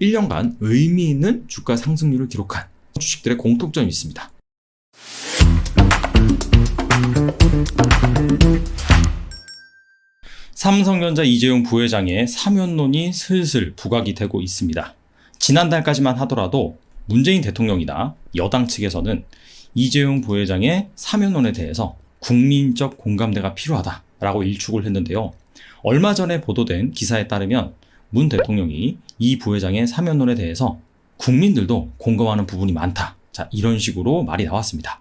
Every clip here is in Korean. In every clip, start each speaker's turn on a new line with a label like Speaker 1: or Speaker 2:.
Speaker 1: 1년간 의미 있는 주가 상승률을 기록한 주식들의 공통점이 있습니다. 삼성전자 이재용 부회장의 사면론이 슬슬 부각이 되고 있습니다. 지난달까지만 하더라도 문재인 대통령이나 여당 측에서는 이재용 부회장의 사면론에 대해서 국민적 공감대가 필요하다라고 일축을 했는데요. 얼마 전에 보도된 기사에 따르면 문 대통령이 이 부회장의 사면론에 대해서 국민들도 공감하는 부분이 많다. 자, 이런 식으로 말이 나왔습니다.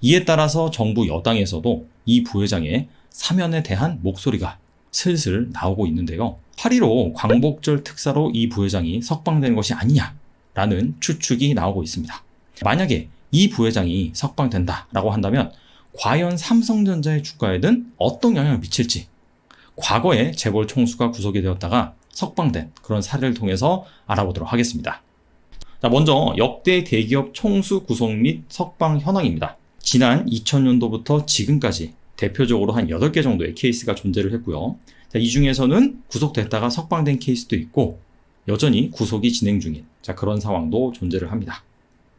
Speaker 1: 이에 따라서 정부 여당에서도 이 부회장의 사면에 대한 목소리가 슬슬 나오고 있는데요. 8.15 광복절 특사로 이 부회장이 석방된 것이 아니냐라는 추측이 나오고 있습니다. 만약에 이 부회장이 석방된다라고 한다면 과연 삼성전자의 주가에는 어떤 영향을 미칠지 과거에 재벌 총수가 구속이 되었다가 석방된 그런 사례를 통해서 알아보도록 하겠습니다. 자, 먼저 역대 대기업 총수 구속 및 석방 현황입니다. 지난 2000년도부터 지금까지 대표적으로 한 8개 정도의 케이스가 존재를 했고요. 자, 이 중에서는 구속됐다가 석방된 케이스도 있고 여전히 구속이 진행 중인 자, 그런 상황도 존재를 합니다.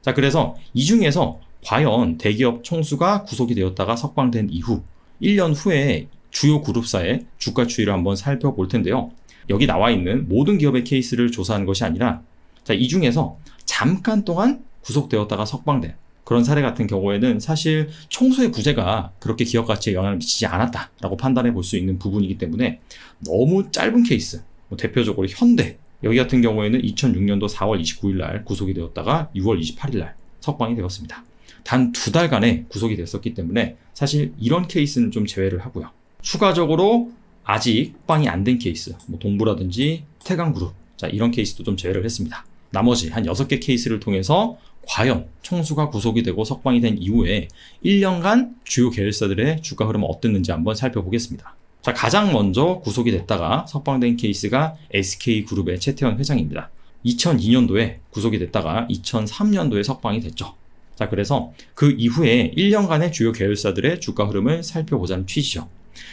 Speaker 1: 자, 그래서 이 중에서 과연 대기업 총수가 구속이 되었다가 석방된 이후 1년 후에 주요 그룹사의 주가 추이를 한번 살펴볼 텐데요. 여기 나와 있는 모든 기업의 케이스를 조사하는 것이 아니라 자, 이 중에서 잠깐 동안 구속되었다가 석방된 그런 사례 같은 경우에는 사실 총수의 구제가 그렇게 기업 가치에 영향을 미치지 않았다라고 판단해 볼 수 있는 부분이기 때문에 너무 짧은 케이스, 뭐 대표적으로 현대 여기 같은 경우에는 2006년도 4월 29일 날 구속이 되었다가 6월 28일 날 석방이 되었습니다. 단 두 달간에 구속이 됐었기 때문에 사실 이런 케이스는 좀 제외를 하고요. 추가적으로 아직 석방이 안 된 케이스, 뭐 동부라든지 태강그룹, 자 이런 케이스도 좀 제외를 했습니다. 나머지 한 6개 케이스를 통해서 과연 총수가 구속이 되고 석방이 된 이후에 1년간 주요 계열사들의 주가 흐름은 어땠는지 한번 살펴보겠습니다. 자, 가장 먼저 구속이 됐다가 석방된 케이스가 SK그룹의 최태원 회장입니다. 2002년도에 구속이 됐다가 2003년도에 석방이 됐죠. 자, 그래서 그 이후에 1년간의 주요 계열사들의 주가 흐름을 살펴보자는 취지죠.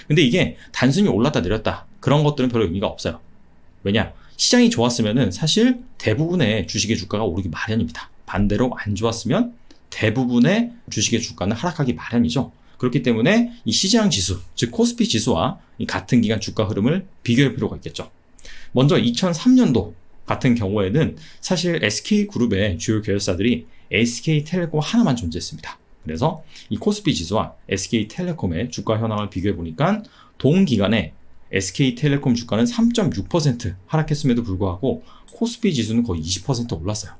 Speaker 1: 근데 이게 단순히 올랐다 내렸다 그런 것들은 별로 의미가 없어요. 왜냐? 시장이 좋았으면은 사실 대부분의 주식의 주가가 오르기 마련입니다. 반대로 안 좋았으면 대부분의 주식의 주가는 하락하기 마련이죠. 그렇기 때문에 이 시장 지수, 즉 코스피 지수와 이 같은 기간 주가 흐름을 비교할 필요가 있겠죠. 먼저 2003년도 같은 경우에는 사실 SK그룹의 주요 계열사들이 SK텔레콤 하나만 존재했습니다. 그래서 이 코스피 지수와 SK텔레콤의 주가 현황을 비교해 보니까 동기간에 SK텔레콤 주가는 3.6% 하락했음에도 불구하고 코스피 지수는 거의 20% 올랐어요.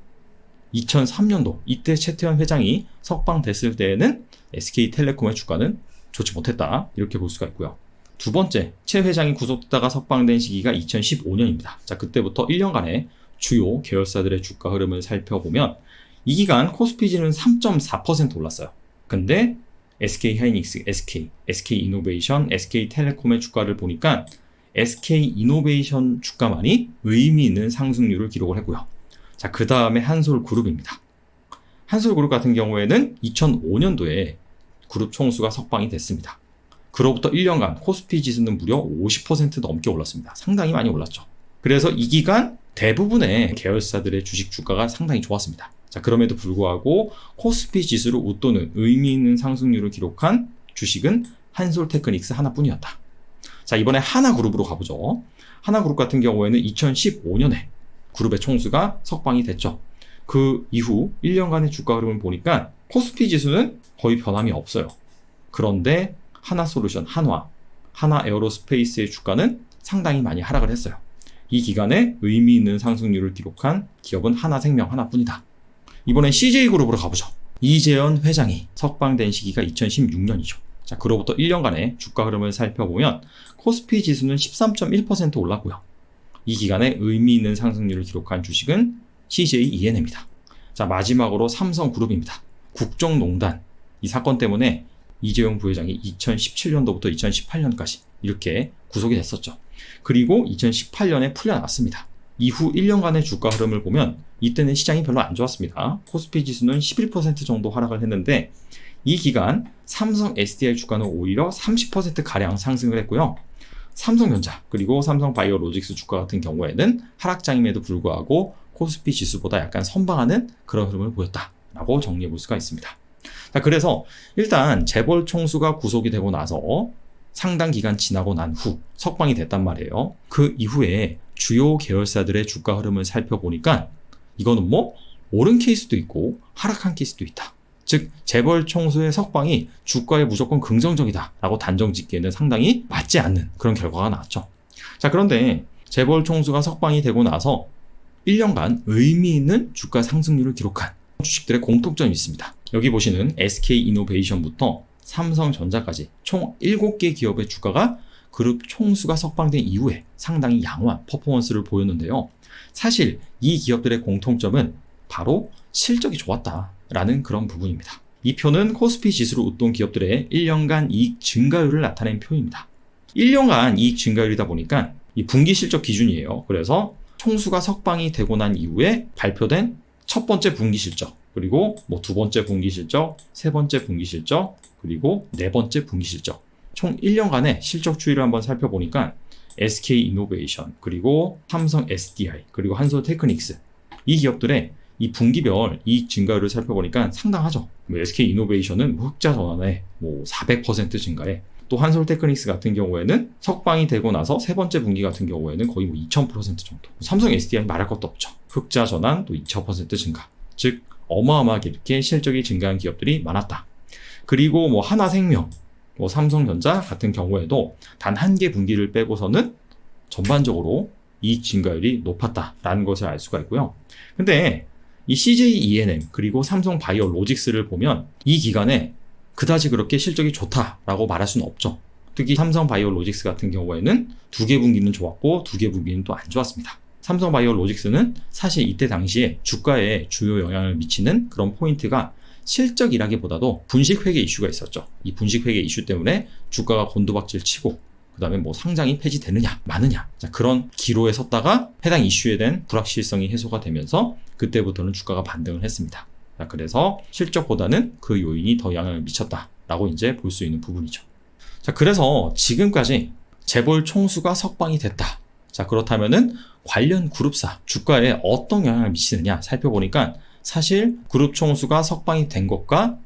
Speaker 1: 2003년도 이때 최태원 회장이 석방됐을 때에는 SK텔레콤의 주가는 좋지 못했다 이렇게 볼 수가 있고요. 두 번째, 최 회장이 구속되다가 석방된 시기가 2015년입니다. 자, 그때부터 1년간의 주요 계열사들의 주가 흐름을 살펴보면 이 기간 코스피지는 3.4% 올랐어요. 근데 SK 하이닉스, SK, SK 이노베이션, SK 텔레콤의 주가를 보니까 SK 이노베이션 주가만이 의미 있는 상승률을 기록을 했고요. 자, 그 다음에 한솔 그룹입니다. 한솔 그룹 같은 경우에는 2005년도에 그룹 총수가 석방이 됐습니다. 그로부터 1년간 코스피 지수는 무려 50% 넘게 올랐습니다. 상당히 많이 올랐죠. 그래서 이 기간 대부분의 계열사들의 주식 주가가 상당히 좋았습니다. 자, 그럼에도 불구하고 코스피 지수를 웃도는 의미 있는 상승률을 기록한 주식은 한솔 테크닉스 하나뿐이었다. 자, 이번에 하나그룹으로 가보죠. 하나그룹 같은 경우에는 2015년에 그룹의 총수가 석방이 됐죠. 그 이후 1년간의 주가 흐름을 보니까 코스피 지수는 거의 변함이 없어요. 그런데 하나솔루션, 한화, 하나 에어로스페이스의 주가는 상당히 많이 하락을 했어요. 이 기간에 의미 있는 상승률을 기록한 기업은 하나생명 하나뿐이다. 이번엔 CJ그룹으로 가보죠. 이재현 회장이 석방된 시기가 2016년이죠. 자, 그로부터 1년간의 주가 흐름을 살펴보면 코스피 지수는 13.1% 올랐고요. 이 기간에 의미 있는 상승률을 기록한 주식은 CJ ENM입니다. 자, 마지막으로 삼성그룹입니다. 국정농단. 이 사건 때문에 이재용 부회장이 2017년도부터 2018년까지 이렇게 구속이 됐었죠. 그리고 2018년에 풀려났습니다. 이후 1년간의 주가 흐름을 보면 이때는 시장이 별로 안 좋았습니다. 코스피 지수는 11% 정도 하락을 했는데 이 기간 삼성 SDI 주가는 오히려 30%가량 상승을 했고요. 삼성전자 그리고 삼성바이오로직스 주가 같은 경우에는 하락장임에도 불구하고 코스피 지수보다 약간 선방하는 그런 흐름을 보였다라고 정리해 볼 수가 있습니다. 자, 그래서 일단 재벌 총수가 구속이 되고 나서 상당 기간 지나고 난 후 석방이 됐단 말이에요. 그 이후에 주요 계열사들의 주가 흐름을 살펴보니까 이거는 뭐 오른 케이스도 있고 하락한 케이스도 있다. 즉 재벌 총수의 석방이 주가에 무조건 긍정적이다라고 단정 짓기에는 상당히 맞지 않는 그런 결과가 나왔죠. 자 그런데 재벌 총수가 석방이 되고 나서 1년간 의미 있는 주가 상승률을 기록한 주식들의 공통점이 있습니다. 여기 보시는 SK 이노베이션부터 삼성전자까지 총 7개 기업의 주가가 그룹 총수가 석방된 이후에 상당히 양호한 퍼포먼스를 보였는데요. 사실 이 기업들의 공통점은 바로 실적이 좋았다라는 그런 부분입니다. 이 표는 코스피 지수를 웃돈 기업들의 1년간 이익 증가율을 나타낸 표입니다. 1년간 이익 증가율이다 보니까 이 분기 실적 기준이에요. 그래서 총수가 석방이 되고 난 이후에 발표된 첫 번째 분기 실적, 그리고 뭐 두 번째 분기 실적, 세 번째 분기 실적, 그리고 네 번째 분기 실적. 총 1년간의 실적 추이를 한번 살펴보니까 SK 이노베이션, 그리고 삼성 SDI, 그리고 한솔 테크닉스. 이 기업들의 이 분기별 이익 증가율을 살펴보니까 상당하죠. 뭐 SK 이노베이션은 뭐 흑자 전환에 뭐 400% 증가에 또 한솔 테크닉스 같은 경우에는 석방이 되고 나서 세 번째 분기 같은 경우에는 거의 뭐 2000% 정도. 삼성 SDI 말할 것도 없죠. 흑자 전환 또 2000% 증가. 즉 어마어마하게 이렇게 실적이 증가한 기업들이 많았다. 그리고 뭐 하나생명, 뭐 삼성전자 같은 경우에도 단 한 개 분기를 빼고서는 전반적으로 이익 증가율이 높았다라는 것을 알 수가 있고요. 근데 이 CJ ENM 그리고 삼성 바이오 로직스를 보면 이 기간에 그다지 그렇게 실적이 좋다라고 말할 수는 없죠. 특히 삼성 바이오 로직스 같은 경우에는 두 개 분기는 좋았고 두 개 분기는 또 안 좋았습니다. 삼성 바이오 로직스는 사실 이때 당시에 주가에 주요 영향을 미치는 그런 포인트가 실적이라기보다도 분식 회계 이슈가 있었죠. 이 분식 회계 이슈 때문에 주가가 곤두박질 치고 그 다음에 뭐 상장이 폐지되느냐 마느냐 자, 그런 기로에 섰다가 해당 이슈에 대한 불확실성이 해소가 되면서 그때부터는 주가가 반등을 했습니다. 자, 그래서 실적보다는 그 요인이 더 영향을 미쳤다라고 이제 볼 수 있는 부분이죠. 자, 그래서 지금까지 재벌 총수가 석방이 됐다. 자, 그렇다면은 관련 그룹사 주가에 어떤 영향을 미치느냐 살펴보니까 사실 그룹 총수가 석방이 된 것과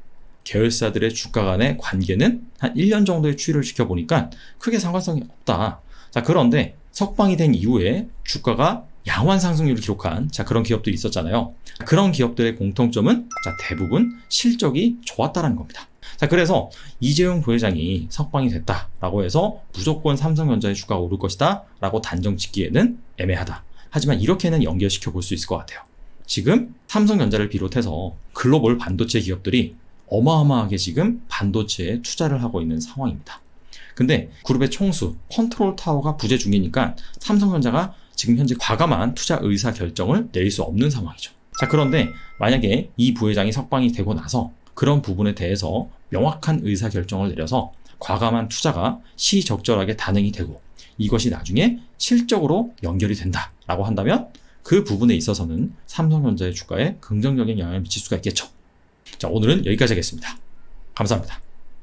Speaker 1: 계열사들의 주가 간의 관계는 한 1년 정도의 추이를 지켜보니까 크게 상관성이 없다. 자, 그런데 석방이 된 이후에 주가가 양호한 상승률을 기록한 자 그런 기업들이 있었잖아요. 그런 기업들의 공통점은 자 대부분 실적이 좋았다라는 겁니다. 자 그래서 이재용 부회장이 석방이 됐다라고 해서 무조건 삼성전자의 주가가 오를 것이다라고 단정 짓기에는 애매하다. 하지만 이렇게는 연결시켜 볼 수 있을 것 같아요. 지금 삼성전자를 비롯해서 글로벌 반도체 기업들이 어마어마하게 지금 반도체에 투자를 하고 있는 상황입니다. 근데 그룹의 총수, 컨트롤 타워가 부재 중이니까 삼성전자가 지금 현재 과감한 투자 의사 결정을 내릴 수 없는 상황이죠. 자, 그런데 만약에 이 부회장이 석방이 되고 나서 그런 부분에 대해서 명확한 의사 결정을 내려서 과감한 투자가 시적절하게 단행이 되고 이것이 나중에 실적으로 연결이 된다라고 한다면 그 부분에 있어서는 삼성전자의 주가에 긍정적인 영향을 미칠 수가 있겠죠. 자, 오늘은 여기까지 하겠습니다. 감사합니다.